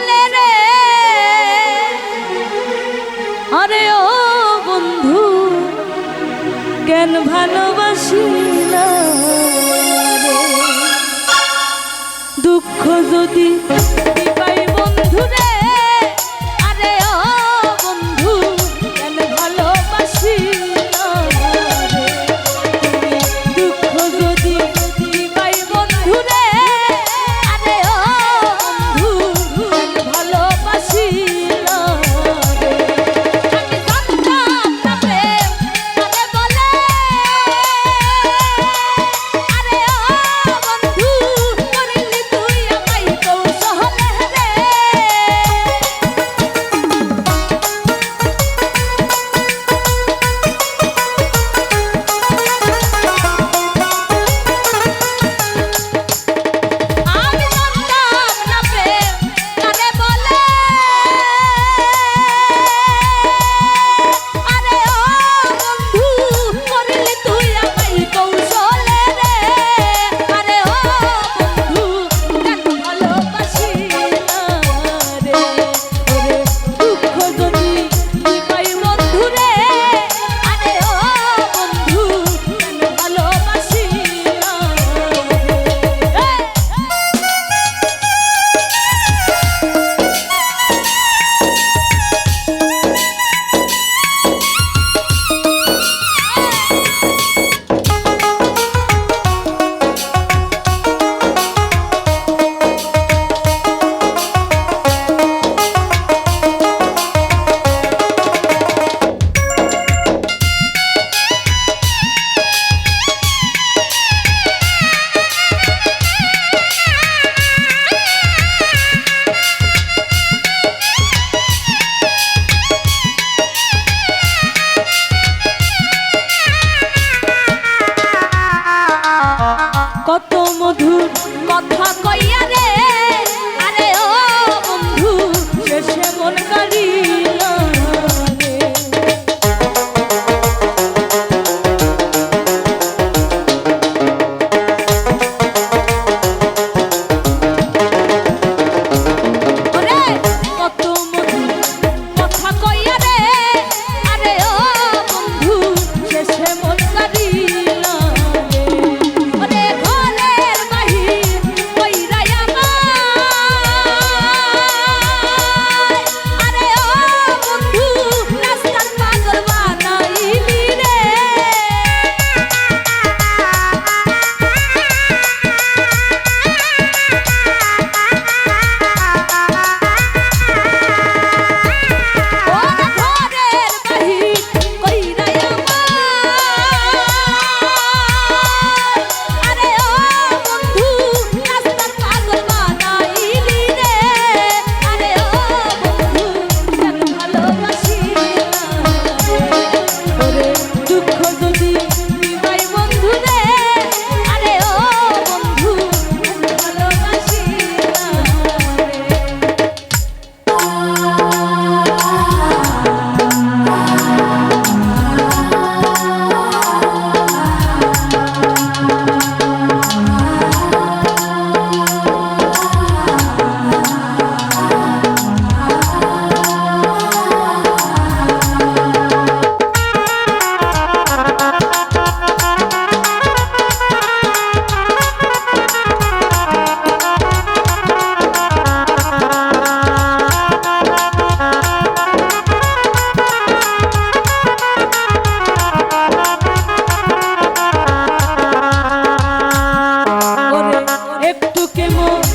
বলে রে। আরে ও বন্ধু কেন ভালোবাসি না দুঃখ যদি বুকে মোর